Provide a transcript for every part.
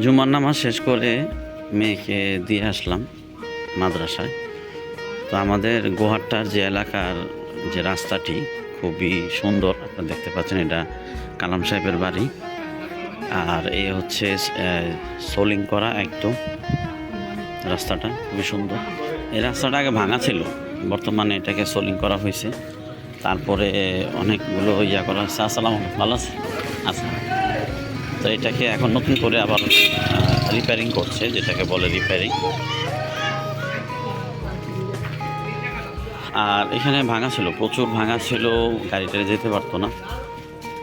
জুমার নামাজ শেষ করে মেয়েকে দিয়ে আসলাম মাদ্রাসায়। তো আমাদের গোহাট্টার যে এলাকার যে রাস্তাটি খুবই সুন্দর, আপনারা দেখতে পাচ্ছেন এটা কালাম সাহেবের বাড়ি। আর এই হচ্ছে সোলিং করা একদম রাস্তাটা খুবই সুন্দর। এই রাস্তাটা আগে ভাঙা ছিল, বর্তমানে এটাকে সোলিং করা হয়েছে। তারপরে অনেকগুলো ইয়া করা হয়েছে। আসসালাম ভালো আছে আচ্ছা। তো এটাকে এখন নতুন করে আবার রিপেয়ারিং করছে, যেটাকে বলে রিপেয়ারিং আর এখানে ভাঙা ছিল, প্রচুর ভাঙা ছিল গাড়িটা যেতে পারতো না।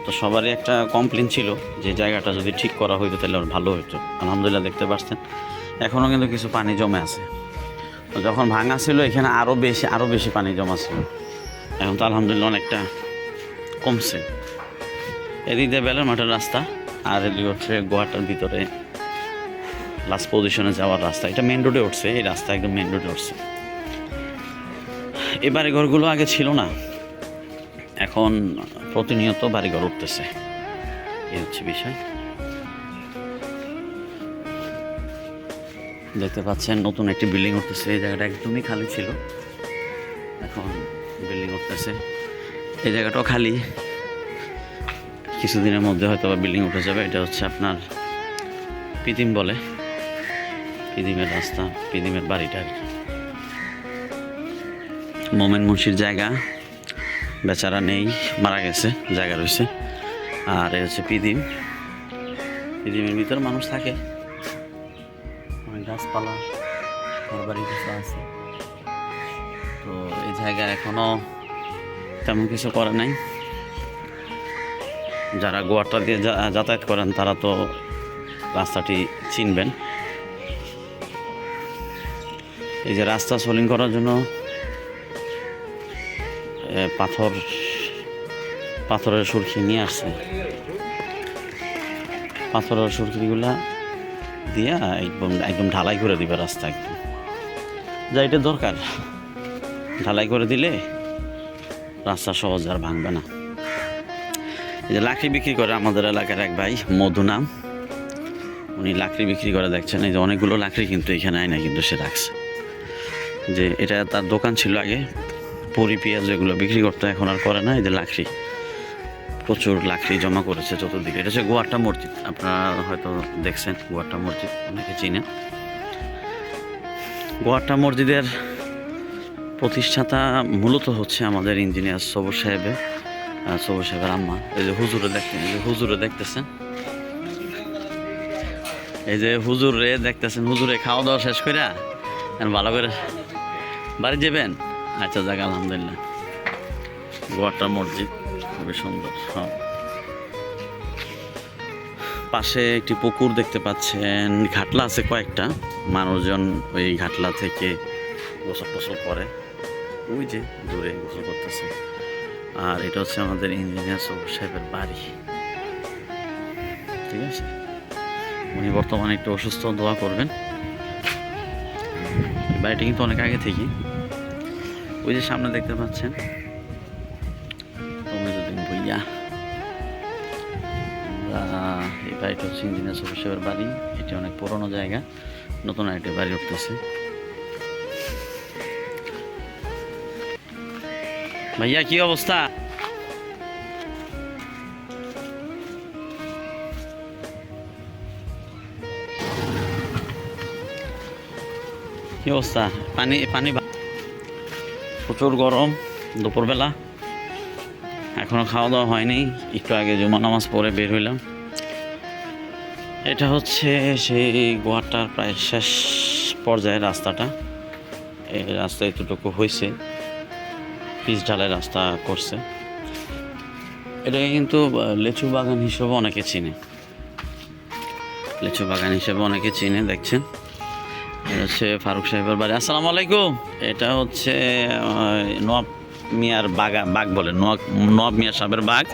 তো সবারই একটা কমপ্লেন ছিল যে জায়গাটা যদি ঠিক করা হইতো তাহলে ভালো হতো আলহামদুলিল্লাহ দেখতে পাচ্ছেন এখনও কিন্তু কিছু পানি জমে আছে। তো যখন ভাঙা ছিল, এখানে আরও বেশি আরও বেশি পানি জমা ছিল এখন তো আলহামদুলিল্লাহ অনেকটা কমছে। এদিক দিয়ে বেলার মাঠের রাস্তা। আর এদিকে হচ্ছে গোয়াটার ভিতরে লাস্ট পজিশনে যাওয়ার রাস্তা। এটা মেন রোডে উঠছে, এই রাস্তা একদম মেন রোডে উঠছে। এই বাড়িঘরগুলো আগে ছিল না, এখন প্রতিনিয়ত বাড়িঘর উঠতেছে। এই হচ্ছে বিষয়। দেখতে পাচ্ছেন, নতুন একটি বিল্ডিং উঠতেছে, এই জায়গাটা একদমই খালি ছিল। এখন বিল্ডিং উঠতেছে। এই জায়গাটাও খালি। কিছুদিনের মধ্যে হয়তো বা বিল্ডিং উঠে যাবে। এটা হচ্ছে আপনার পিদিম বলে। পিদিমের রাস্তা, পিদিমের বাড়িটা মোমেন মুন্সির জায়গা। বেচারা নেই, মারা গেছে, জায়গা রয়েছে। আর এই হচ্ছে পিদিম। পিদিমের ভিতরে মানুষ থাকে। অনেক গাছপালা ঘর বাড়ি কিছু আছে। তো এই জায়গা এখনও তেমন কিছু করে নাই। যারা গোয়াটা দিয়ে যাতায়াত করেন, তারা তো রাস্তাটি চিনবেন। এই যে রাস্তা সোলিং করার জন্য পাথর, পাথরের সুরকি নিয়ে আসছে। পাথরের সুরকিগুলা দিয়া একদম একদম ঢালাই করে দিবে রাস্তা একদম। যা এটা দরকার। ঢালাই করে দিলে রাস্তা সহজ আর ভাঙবে না। যে লাকড়ি বিক্রি করে আমাদের এলাকার এক ভাই, মধু নাম। উনি লাকড়ি বিক্রি করে, দেখছেন? এই যে অনেকগুলো লাকড়ি কিন্তু এখানে আয় না কিন্তু সে রাখছে। যে এটা তার দোকান ছিল আগে, পরি পেঁয়াজ এগুলো বিক্রি করতে, এখন আর করে না। এই যে লাকড়ি, প্রচুর লাকড়ি জমা করেছে চতুর্দিকে। এটা হচ্ছে গোয়াট্টা মসজিদ। আপনারা হয়তো দেখছেন গোয়াট্টা মসজিদ, অনেকে চিনেন। গোয়াট্টা মসজিদের প্রতিষ্ঠাতা মূলত হচ্ছে আমাদের ইঞ্জিনিয়ার সবুজ সাহেবের সবুজ সাহেবের আম্মা। এই যে হুজুরে দেখতেন যে হুজুরে দেখতেছেন? এই যে হুজুরে দেখতেছেন, হুজুরে খাওয়া দাওয়া শেষ করে ভালো করে বাড়ি যাবেন? আচ্ছা আলহামদুলিল্লাহ। গোয়াটা মসজিদ, খুবই সুন্দর হ্যাঁ। পাশে একটি পুকুর দেখতে পাচ্ছেন, ঘাটলা আছে কয়েকটা। মানুষজন ওই ঘাটলা থেকে গোসল টোসল করে। ওই যে দূরে গোসল করতেছে। আর এটা হচ্ছে আমাদের ইঞ্জিনিয়ার সবুজ সাহেবের বাড়ি। ঠিক আছে? উনি বর্তমানে একটু অসুস্থ, দোয়া করবেন। বাড়িটা কিন্তু অনেক আগে থেকে ওই যে সামনে দেখতে পাচ্ছেন। ভুইয়া এই বাড়িটা হচ্ছে ইঞ্জিনিয়ার সবুজ সাহেবের বাড়ি। এটি অনেক পুরনো জায়গা। নতুন আরেকটি বাড়ি উঠতেছে। ভাইয়া, কি অবস্থা? কি অবস্থা? পানি পানি প্রচুর গরম, দুপুরবেলা। এখনও খাওয়া দাওয়া হয়নি, একটু আগে জুমা নামাজ পড়ে বের হইলাম। এটা হচ্ছে সেই গোয়াটার প্রায় শেষ পর্যায়ে রাস্তাটা। এই রাস্তা এতটুকু হয়েছে পিচ ঢালাই রাস্তা করছে। এটাকে কিন্তু লেচু বাগান হিসেবে অনেকে চিনে। লেচু বাগান হিসেবে অনেকে চিনে দেখছেন। এটা হচ্ছে ফারুক সাহেবের বাড়ি। আসসালামু আলাইকুম। এটা হচ্ছে আহ, নওয়াব মিয়ার বাগা বাঘ বলে নওয়াব মিয়া সাহেবের বাঘ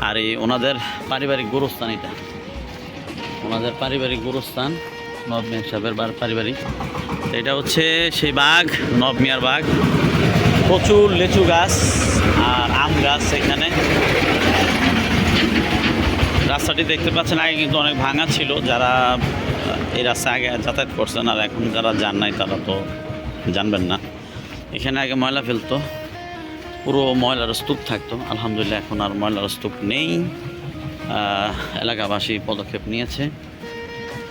আর এই ওনাদের পারিবারিক গুরুস্থান এটা। ওনাদের পারিবারিক গুরুস্থান নব মিয়া সাহেবের বার- পারিবারিক। এটা হচ্ছে সেই বাঘ নব মিয়ার বাঘ প্রচুর লিচু গাছ আর আম গাছ এখানে। রাস্তাটি দেখতে পাচ্ছেন, আগে কিন্তু অনেক ভাঙা ছিল, যারা এই রাস্তায় আগে যাতায়াত করছেন আর এখন যারা যান নাই, তারা তো জানবেন না। এখানে আগে ময়লা ফেলতো, পুরো ময়লার স্তূপ থাকতো। আলহামদুলিল্লাহ এখন আর ময়লার স্তূপ নেই। এলাকাবাসী পদক্ষেপ নিয়েছে,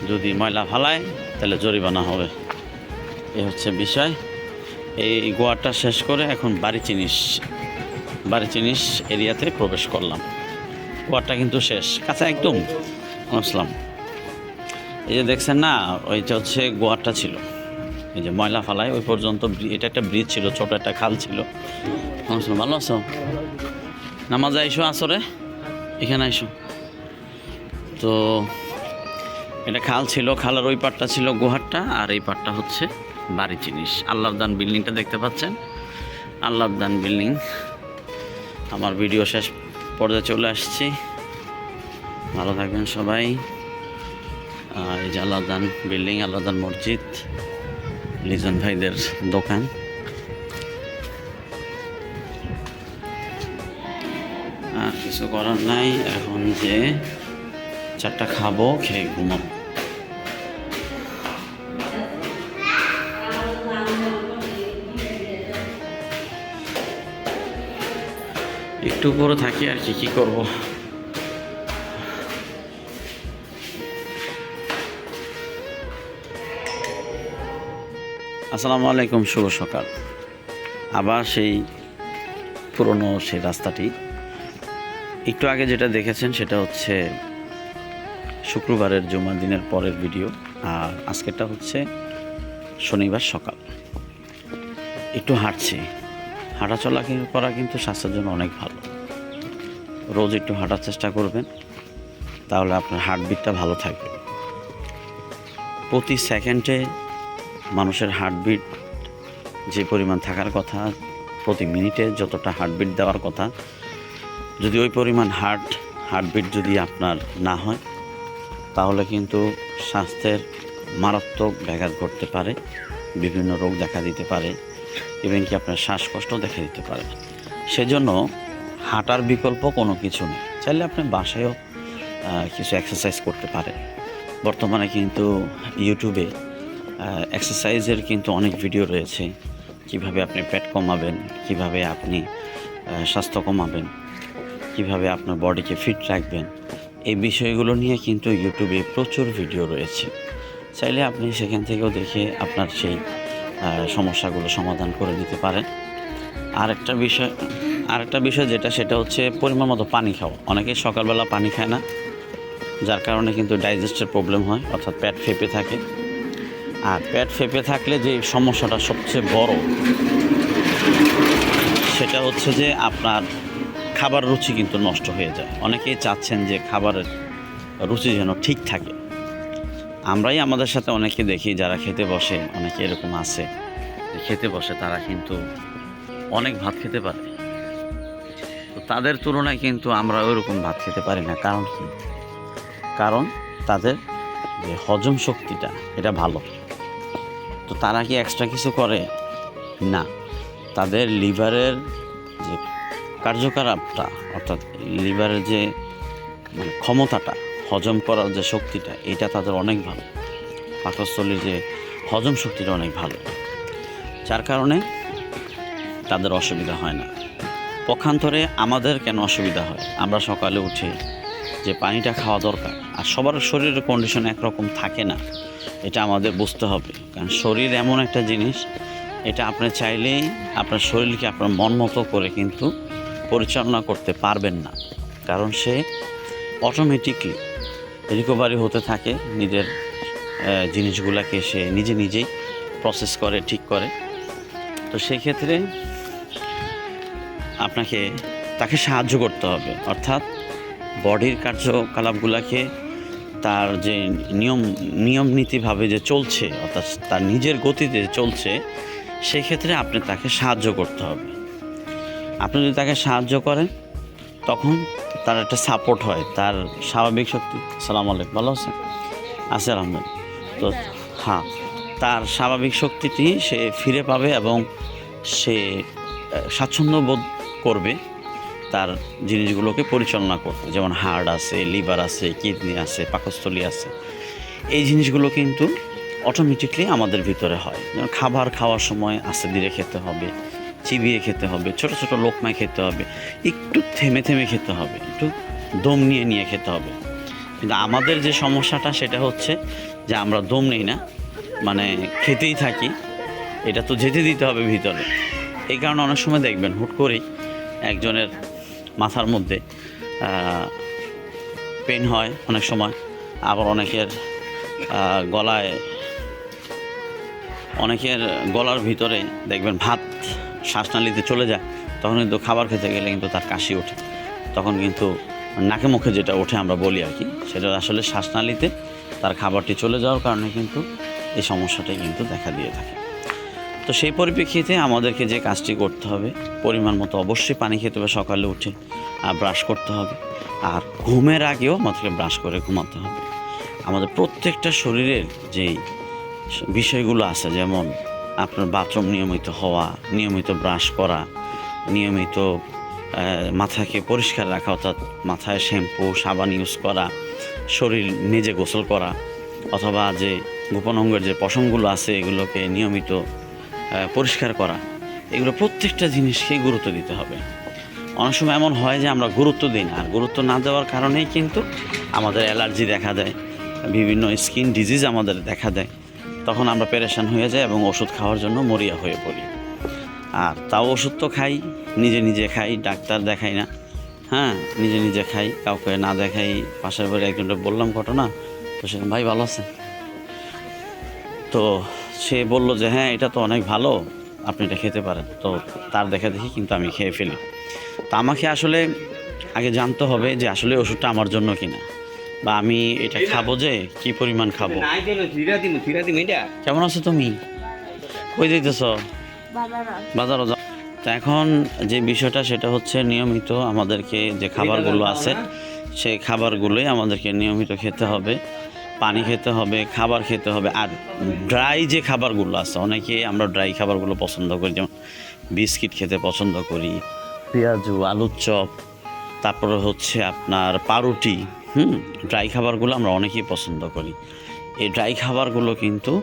যদি ময়লা ফালায় তাহলে জরিমানা হবে। এ হচ্ছে বিষয়। এই গোয়াটা শেষ করে এখন বাড়ি চিনিস বাড়ি চিনিস এরিয়াতে প্রবেশ করলাম। গোয়াটা কিন্তু শেষ, কাছে একদম। আসলাম। এই যে দেখছেন না, ওইটা হচ্ছে গোয়াটা ছিল। এই যে ময়লা ফালায়, ওই পর্যন্ত এটা একটা ব্রিজ ছিল, ছোট একটা খাল ছিল। আসলাম, ভালো আছো? নামাজ আইসো আসরে? এখানে আইসো। তো, এটা খাল ছিল, খালের ওই পাটটা ছিল গুহারটা আর এই পাটটা হচ্ছে বাড়ি জিনিস। আল্লাহদান বিল্ডিংটা দেখতে পাচ্ছেন? আল্লাহদান বিল্ডিং। আমার ভিডিও শেষ পর্যায়ে চলে আসছি। ভালো থাকবেন সবাই। এই যে আল্লাহদান বিল্ডিং আল্লাহদান মসজিদ, লিজন ভাইদের দোকান। আর কিছু করার নাই, এখন যে চারটা খাব, খেয়ে ঘুমাবো। একটু পরে থাকি আর কি কি করব? আসসালামু আলাইকুম, শুভ সকাল। আবার সেই পুরনো সেই রাস্তাটি। একটু আগে যেটা দেখেছেন সেটা হচ্ছে শুক্রবারের জুমার দিনের পরের ভিডিও, আর আজকেরটা হচ্ছে শনিবার সকাল। একটু হাঁটছি। হাঁটাচলা কি- করা কিন্তু স্বাস্থ্যের জন্য অনেক ভালো। রোজ একটু হাঁটার চেষ্টা করবেন, তাহলে আপনার হার্টবিটটা ভালো থাকবে। প্রতি সেকেন্ডে মানুষের হার্টবিট যে পরিমাণ থাকার কথা, প্রতি মিনিটে যতটা হার্টবিট দেওয়ার কথা, যদি ওই পরিমাণ হার্ট, হার্টবিট যদি আপনার না হয়, তাহলে কিন্তু স্বাস্থ্যের মারাত্মক ব্যাঘাত ঘটতে পারে, বিভিন্ন রোগ দেখা দিতে পারে, ইভেন কি আপনার শ্বাসকষ্ট দেখা দিতে পারে। সেজন্য হাঁটার বিকল্প কোনো কিছু নেই। চাইলে আপনি বাসায়ও কিছু এক্সারসাইজ করতে পারেন। বর্তমানে কিন্তু ইউটিউবে এক্সারসাইজের কিন্তু অনেক ভিডিও রয়েছে। কীভাবে আপনি পেট কমাবেন, কীভাবে আপনি স্বাস্থ্য কমাবেন, কীভাবে আপনার বডিকে ফিট রাখবেন, এই বিষয়গুলো নিয়ে কিন্তু ইউটিউবে প্রচুর ভিডিও রয়েছে। চাইলে আপনি সেখান থেকেও দেখে আপনার সেই সমস্যাগুলো সমাধান করে নিতে পারেন। আরেকটা বিষয় আরেকটা বিষয় যেটা, সেটা হচ্ছে পরিমাণ মতো পানি খাওয়া। অনেকেই সকালবেলা পানি খায় না, যার কারণে কিন্তু ডাইজেস্টের প্রবলেম হয়, অর্থাৎ পেট ফেপে থাকে। আর পেট ফেপে থাকলে যে সমস্যাটা সবচেয়ে বড়, সেটা হচ্ছে যে আপনার খাবার রুচি কিন্তু নষ্ট হয়ে যায়। অনেকেই চাচ্ছেন যে খাবারের রুচি যেন ঠিক থাকে। আমরাই আমাদের সাথে অনেকে দেখি যারা খেতে বসে, অনেকে এরকম আছে খেতে বসে তারা কিন্তু অনেক ভাত খেতে পারে। তাদের তুলনায় কিন্তু আমরা ওইরকম ভাত খেতে পারি না। কারণ কি? কারণ তাদের যে হজম শক্তিটা, এটা ভালো। তো তারা কি এক্সট্রা কিছু করে? না। তাদের লিভারের যে কার্যকলাপটা, অর্থাৎ লিভারের যে মানে ক্ষমতাটা, হজম করার যে শক্তিটা, এটা তাদের অনেক ভালো। পাকস্থলীর যে হজম শক্তিটা অনেক ভালো। যার কারণে তাদের অসুবিধা হয় না। পক্ষান্তরে আমাদের কেন অসুবিধা হয়? আমরা সকালে উঠে যে পানিটা খাওয়া দরকার, আর সবার শরীরের কন্ডিশন একরকম থাকে না, এটা আমাদের বুঝতে হবে। কারণ শরীর এমন একটা জিনিস, এটা আপনি চাইলেই আপনার শরীরকে আপনার মন মতো করে কিন্তু পরিচালনা করতে পারবেন না। কারণ সে অটোমেটিকলি রিকভারি হতে থাকে, নিজের জিনিসগুলোকে সে নিজে নিজেই প্রসেস করে, ঠিক করে। তো সেক্ষেত্রে আপনাকে তাকে সাহায্য করতে হবে। অর্থাৎ বডির কার্যকলাপগুলোকে তার যে নিয়ম নিয়ম নীতিভাবে যে চলছে, অর্থাৎ তার নিজের গতিতে চলছে, সেক্ষেত্রে আপনি তাকে সাহায্য করতে হবে। আপনি যদি তাকে সাহায্য করেন, তখন তার একটা সাপোর্ট হয়। তার স্বাভাবিক শক্তি, সালাম আলাইকুম, ভালো আছেন? আছে আলহামদুলিল্লাহ। তো হ্যাঁ তার স্বাভাবিক শক্তিটি সে ফিরে পাবে এবং সে স্বাচ্ছন্দ্য বোধ করবে, তার জিনিসগুলোকে পরিচালনা করতে যেমন হার্ট আছে, লিভার আছে, কিডনি আছে, পাকস্থলী আছে। এই জিনিসগুলো কিন্তু অটোমেটিকলি আমাদের ভিতরে হয়। যেমন খাবার খাওয়ার সময় আস্তে ধীরে খেতে হবে, চিবিয়ে খেতে হবে, ছোট ছোট লোকমায় খেতে হবে, একটু থেমে থেমে খেতে হবে, একটু দম নিয়ে নিয়ে খেতে হবে। কিন্তু আমাদের যে সমস্যাটা সেটা হচ্ছে যে আমরা দম নেই না মানে খেতেই থাকি, এটা তো যেতে দিতে হবে ভিতরে। এই কারণে অনেক সময় দেখবেন হুট করেই একজনের মাথার মধ্যে পেন হয় অনেক সময়। আবার অনেকের গলায়, অনেকের গলার ভিতরে দেখবেন ভাত শ্বাসনালীতে চলে যায়, তখন কিন্তু খাবার খেতে গেলে কিন্তু তার কাশি ওঠে। তখন কিন্তু নাকে মুখে যেটা ওঠে আমরা বলি আর কি, সেটা আসলে শ্বাসনালীতে তার খাবারটি চলে যাওয়ার কারণে কিন্তু এই সমস্যাটাই কিন্তু দেখা দিয়ে থাকে। তো সেই পরিপ্রেক্ষিতে আমাদেরকে যে কাজটি করতে হবে, পরিমাণ মতো অবশ্যই পানি খেতে হবে সকালে উঠে, আর ব্রাশ করতে হবে। আর ঘুমের আগেও আমাদেরকে ব্রাশ করে ঘুমাতে হবে। আমাদের প্রত্যেকটা শরীরের যেই বিষয়গুলো আছে, যেমন আপনার বাথরুম নিয়মিত হওয়া, নিয়মিত ব্রাশ করা, নিয়মিত মাথাকে পরিষ্কার রাখা, অর্থাৎ মাথায় শ্যাম্পু সাবান ইউজ করা, শরীর নিজে গোসল করা, অথবা যে গোপন অঙ্গের যে পশমগুলো আছে, এগুলোকে নিয়মিত পরিষ্কার করা, এগুলো প্রত্যেকটা জিনিসকেই গুরুত্ব দিতে হবে। অনেক সময় এমন হয় যে আমরা গুরুত্ব দিই না, আর গুরুত্ব না দেওয়ার কারণেই কিন্তু আমাদের অ্যালার্জি দেখা দেয়, বিভিন্ন স্কিন ডিজিজ আমাদের দেখা দেয়। তখন আমরা পেরেশান হয়ে যাই এবং ওষুধ খাওয়ার জন্য মরিয়া হয়ে পড়ি। আর তাও ওষুধ তো খাই, নিজে নিজে খাই, ডাক্তার দেখাই না। হ্যাঁ নিজে নিজে খাই, কাউকে না দেখাই, পাশের বাড়ি একজনটা বললাম ঘটনা, তো সেরকম ভাই ভালো আছে তো সে বলল যে হ্যাঁ এটা তো অনেক ভালো আপনি এটা খেতে পারেন। তো তার দেখা দেখি কিন্তু আমি খেয়ে ফেলি। তা আমাকে আসলে আগে জানতে হবে যে আসলে ওষুধটা আমার জন্য কিনা বা আমি এটা খাব যে কি পরিমাণ খাব। কেমন আছো তুমি? কই দিতেছ বাজারও। যাও। তো এখন যে বিষয়টা সেটা হচ্ছে নিয়মিত আমাদেরকে যে খাবারগুলো আছে সেই খাবারগুলোই আমাদেরকে নিয়মিত খেতে হবে। পানি খেতে হবে, খাবার খেতে হবে। আর ড্রাই যে খাবারগুলো আছে, অনেকে আমরা ড্রাই খাবারগুলো পছন্দ করি, যেমন বিস্কিট খেতে পছন্দ করি, পেঁয়াজু, আলুর চপ, তারপরে হচ্ছে আপনার পাউরুটি, হুম, ড্রাই খাবারগুলো আমরা অনেকেই পছন্দ করি। এই ড্রাই খাবারগুলো কিন্তু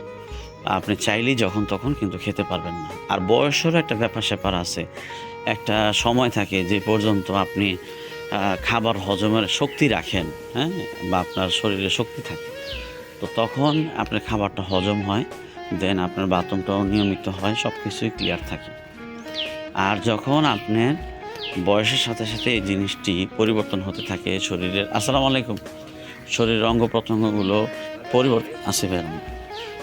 আপনি চাইলেই যখন তখন কিন্তু খেতে পারবেন না। আর বয়সেরও একটা ব্যাপার স্যাপার আছে। একটা সময় থাকে যে পর্যন্ত আপনি খাবার হজমের শক্তি রাখেন হ্যাঁ বা আপনার শরীরে শক্তি থাকে। তো তখন আপনার খাবারটা হজম হয়, দেন আপনার বাথরুমটাও নিয়মিত হয় সব কিছুই ক্লিয়ার থাকে। আর যখন আপনার বয়সের সাথে সাথে এই জিনিসটি পরিবর্তন হতে থাকে শরীরের, আসসালামু আলাইকুম, শরীরের অঙ্গ প্রত্যঙ্গগুলো পরিবর্তন আসে বেরোন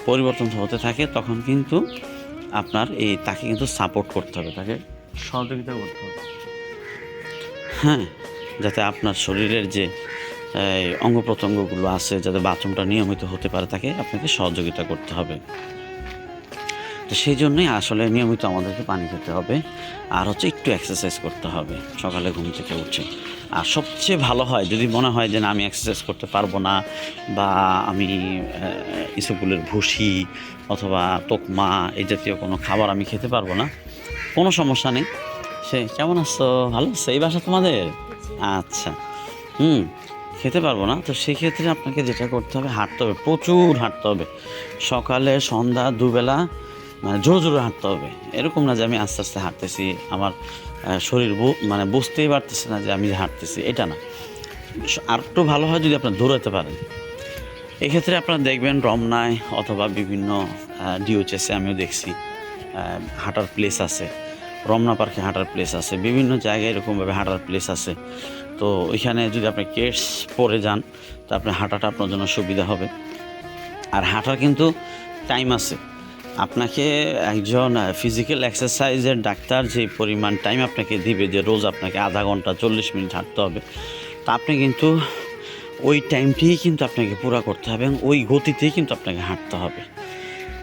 পরিবর্তন হতে থাকে, তখন কিন্তু আপনার এই তাকে কিন্তু সাপোর্ট করতে হবে, তাকে সহযোগিতা করতে হবে। হ্যাঁ যাতে আপনার শরীরের যে অঙ্গ প্রত্যঙ্গগুলো আছে, যাতে বাথরুমটা নিয়মিত হতে পারে, তাকে আপনাকে সহযোগিতা করতে হবে। তো সেই জন্যই আসলে নিয়মিত আমাদেরকে পানি খেতে হবে। আর হচ্ছে একটু এক্সারসাইজ করতে হবে, সকালে ঘুম থেকে উঠে। আর সবচেয়ে ভালো হয়, যদি মনে হয় যে না, আমি এক্সারসাইজ করতে পারব না, বা আমি ইসবগুলের ভুসি অথবা তোকমা এই জাতীয় কোনো খাবার আমি খেতে পারব না, কোনো সমস্যা নেই। সে কেমন আছো? ভালো আছো? এই বাসা তোমাদের? আচ্ছা। হুম, খেতে পারব না। তো সেক্ষেত্রে আপনাকে যেটা করতে হবে, হাঁটতে হবে, প্রচুর হাঁটতে হবে। সকালে, সন্ধ্যা, দুবেলা মানে জোরে জোরে হাঁটতে হবে। এরকম না যে আমি আস্তে আস্তে হাঁটতেছি, আমার শরীর মানে বুঝতেই পারতেছে না যে আমি হাঁটতেছি, এটা না। আর একটু ভালো হয় যদি আপনার দৌড়াতে পারেন। এক্ষেত্রে আপনারা দেখবেন রমনায় অথবা বিভিন্ন ডিওচেসে আমিও দেখছি হাঁটার প্লেস আছে। রমনা পার্কে হাঁটার প্লেস আছে। বিভিন্ন জায়গায় এরকমভাবে হাঁটার প্লেস আছে। তো ওইখানে যদি আপনি কেটস পরে যান, তো আপনি হাঁটাটা আপনার জন্য সুবিধা হবে। আর হাঁটার কিন্তু টাইম আছে। আপনাকে একজন ফিজিক্যাল এক্সারসাইজের ডাক্তার যে পরিমাণ টাইম আপনাকে দিবে, যে রোজ আপনাকে আধা ঘণ্টা, চল্লিশ মিনিট হাঁটতে হবে, তা আপনি কিন্তু ওই টাইমটিই কিন্তু আপনাকে পুরা করতে হবে এবং ওই গতিতেই কিন্তু আপনাকে হাঁটতে হবে।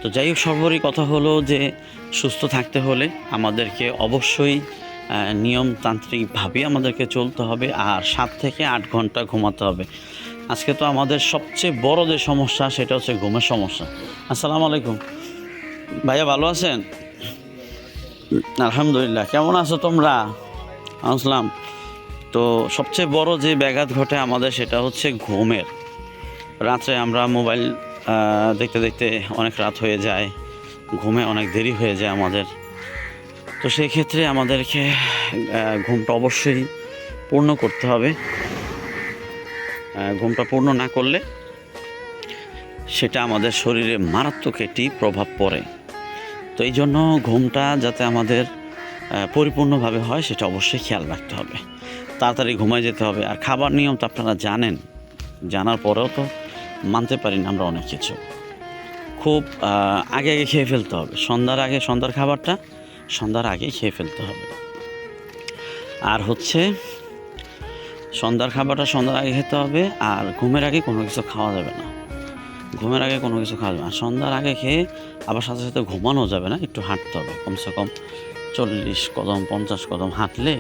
তো যাই হোক, সর্বোপরি কথা হলো যে সুস্থ থাকতে হলে আমাদেরকে অবশ্যই নিয়মতান্ত্রিকভাবে আমাদেরকে চলতে হবে আর সাত থেকে আট ঘণ্টা ঘুমাতে হবে। আজকে তো আমাদের সবচেয়ে বড় যে সমস্যা সেটা হচ্ছে ঘুমের সমস্যা। আসসালামু আলাইকুম। ভাইয়া ভালো আছেন? আলহামদুলিল্লাহ। কেমন আছো তোমরা? আসলাম। তো সবচেয়ে বড় যে ব্যাঘাত ঘটে আমাদের সেটা হচ্ছে ঘুমের। রাত্রে আমরা মোবাইল দেখতে দেখতে অনেক রাত হয়ে যায়। ঘুমে অনেক দেরি হয়ে যায় আমাদের। তো সেই ক্ষেত্রে আমাদেরকে ঘুমটা অবশ্যই পূর্ণ করতে হবে। ঘুমটা পূর্ণ না করলে সেটা আমাদের শরীরে মারাত্মক একটি প্রভাব পড়ে। তো এই জন্য ঘুমটা যাতে আমাদের পরিপূর্ণভাবে হয় সেটা অবশ্যই খেয়াল রাখতে হবে। তাড়াতাড়ি ঘুমায় যেতে হবে। আর খাবার নিয়ম তো আপনারা জানেন, জানার পরেও তো মানতে পারি না আমরা অনেক কিছু। খুব আগে আগে খেয়ে ফেলতে হবে। সন্ধ্যার আগে সন্ধ্যার খাবারটা, সন্ধ্যার আগে খেয়ে ফেলতে হবে। আর হচ্ছে, সন্ধ্যার খাবারটা সন্ধ্যার আগে খেতে হবে, আর ঘুমের আগে কোনো কিছু খাওয়া যাবে না। ঘুমের আগে কোনো কিছু খাওয়া যাবে না। সন্ধ্যার আগে খেয়ে আবার সাথে সাথে ঘুমানো যাবে না, একটু হাঁটতে হবে। কমসে কম চল্লিশ কদম, পঞ্চাশ কদম হাঁটলে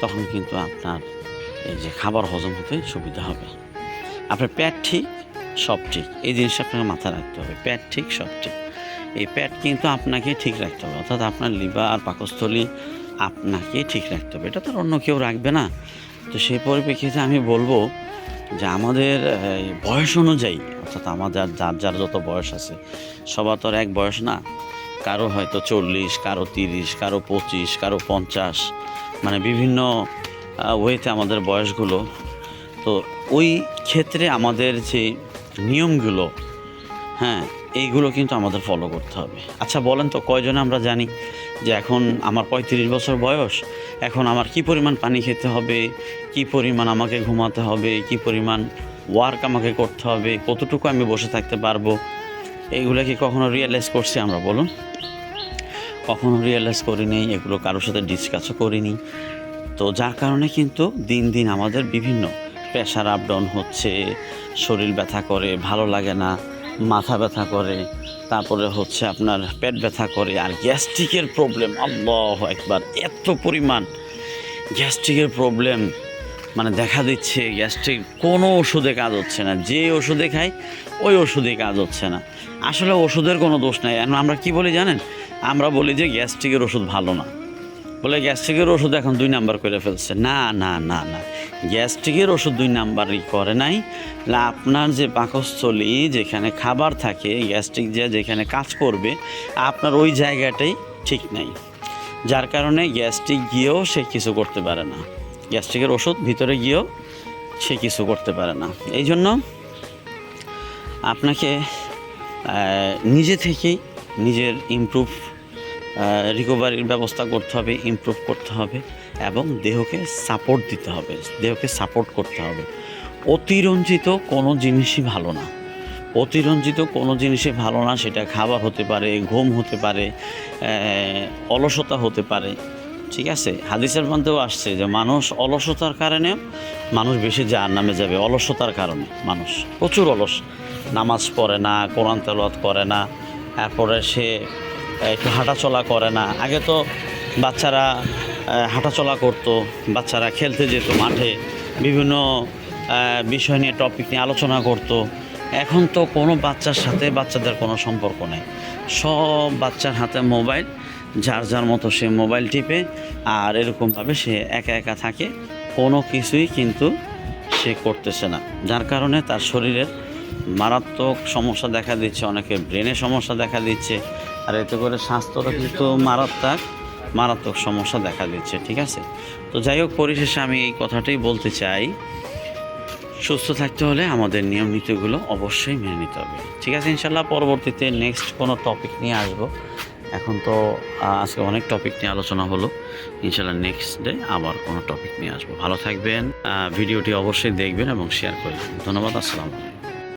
তখন কিন্তু আপনার এই যে খাবার হজম হতে সুবিধা হবে। আপনার পেট ঠিক সব ঠিক। এই জিনিসটা আপনাকে মাথায় রাখতে হবে। পেট ঠিক, সব ঠিক। এই পেট কিন্তু আপনাকে ঠিক রাখতে হবে। অর্থাৎ আপনার লিভার পাকস্থলী আপনাকে ঠিক রাখতে হবে। এটা তো অন্য কেউ রাখবে না। তো সেই পরিপ্রেক্ষিতে আমি বলব যে আমাদের বয়স অনুযায়ী, অর্থাৎ আমাদের যার যার যত বয়স আছে, সবার তো এক বয়স না। কারও হয়তো চল্লিশ, কারও তিরিশ, কারও পঁচিশ, কারও পঞ্চাশ। মানে বিভিন্ন ওয়েতে আমাদের বয়সগুলো। তো ওই ক্ষেত্রে আমাদের যে নিয়মগুলো হ্যাঁ এইগুলো কিন্তু আমাদের ফলো করতে হবে। আচ্ছা বলেন তো, কয়জনে আমরা জানি যে এখন আমার পঁয়ত্রিশ বছর বয়স, এখন আমার কি পরিমাণ পানি খেতে হবে, কি পরিমাণ আমাকে ঘুমাতে হবে, কি পরিমাণ ওয়ার্ক আমাকে করতে হবে, কতটুকু আমি বসে থাকতে পারব এইগুলো কি কখনো রিয়েলাইজ করছি আমরা, বলুন? কখনো রিয়েলাইজ করিনি, এগুলো কারোর সাথে ডিসকাসও করিনি। তো যার কারণে কিন্তু দিন দিন আমাদের বিভিন্ন প্রেশার আপ ডাউন হচ্ছে, শরীর ব্যথা করে, ভালো লাগে না, মাথা ব্যথা করে, তারপরে হচ্ছে আপনার পেট ব্যথা করে আর গ্যাস্ট্রিকের প্রবলেম আল্লাহ একবার এত পরিমাণ গ্যাস্ট্রিকের প্রবলেম মানে দেখা দিচ্ছে গ্যাস্ট্রিক কোনো ওষুধে কাজ হচ্ছে না, যে ওষুধে খাই, ওই ওষুধে কাজ হচ্ছে না। আসলে ওষুধের কোনো দোষ নাই, আমরা কি বলি জানেন? আমরা বলি যে গ্যাস্ট্রিকের ওষুধ ভালো না। বলে গ্যাস্ট্রিকের ওষুধ এখন দুই নাম্বার করে ফেলছে। না না না না। গ্যাস্ট্রিকের ওষুধ দুই নাম্বারই করে নাই। আপনার যে পাকস্থলী যেখানে খাবার থাকে, গ্যাস্ট্রিক যে যেখানে কাজ করবে, আপনার ওই জায়গাটাই ঠিক নাই। যার কারণে গ্যাস্ট্রিক গিয়েও সে কিছু করতে পারে না। গ্যাস্ট্রিকের ওষুধ ভিতরে গিয়েও সে কিছু করতে পারে না। এই জন্য আপনাকে নিজে থেকেই নিজের ইমপ্রুভ রিকভারির ব্যবস্থা করতে হবে ইমপ্রুভ করতে হবে এবং দেহকে সাপোর্ট দিতে হবে, দেহকে সাপোর্ট করতে হবে। অতিরঞ্জিত কোনো জিনিসই ভালো না। অতিরঞ্জিত কোনো জিনিসই ভালো না, সেটা খাবার হতে পারে, ঘুম হতে পারে অলসতা হতে পারে, ঠিক আছে? হাদিসের মধ্যেও আসছে যে মানুষ অলসতার কারণে মানুষ বেশি যার নামে যাবে, অলসতার কারণে মানুষ, প্রচুর অলস। নামাজ পড়ে না, কোরআন তেলাওয়াত করে না, তারপরে সে একটু হাঁটাচলা করে না। আগে তো বাচ্চারা হাঁটাচলা করতো, বাচ্চারা খেলতে যেত মাঠে। বিভিন্ন বিষয় নিয়ে টপিক নিয়ে আলোচনা করতো। এখন তো কোনো বাচ্চার সাথে বাচ্চাদের কোনো সম্পর্ক নেই। সব বাচ্চার হাতে মোবাইল, যার যার মতো সে মোবাইল টিপে আর এরকমভাবে সে একা একা থাকে। কোনো কিছুই কিন্তু সে করতেছে না। যার কারণে তার শরীরের মারাত্মক সমস্যা দেখা দিচ্ছে, অনেকের ব্রেনে সমস্যা দেখা দিচ্ছে আর এতে করে স্বাস্থ্যটা কিন্তু মারাত্মক মারাত্মক সমস্যা দেখা দিচ্ছে, ঠিক আছে? তো যাই হোক, পরিশেষে আমি এই কথাটাই বলতে চাই। সুস্থ থাকতে হলে আমাদের নিয়ম নীতিগুলো অবশ্যই মেনে নিতে হবে, ঠিক আছে? ইনশাল্লাহ পরবর্তীতে নেক্সট কোনো টপিক নিয়ে আসব। এখন তো আজকে অনেক টপিক নিয়ে আলোচনা হলো। ইনশাল্লাহ নেক্সট ডে আবার কোনো টপিক নিয়ে আসব। ভালো থাকবেন ভিডিওটি অবশ্যই দেখবেন এবং শেয়ার করবেন। ধন্যবাদ, আসসালামু আলাইকুম।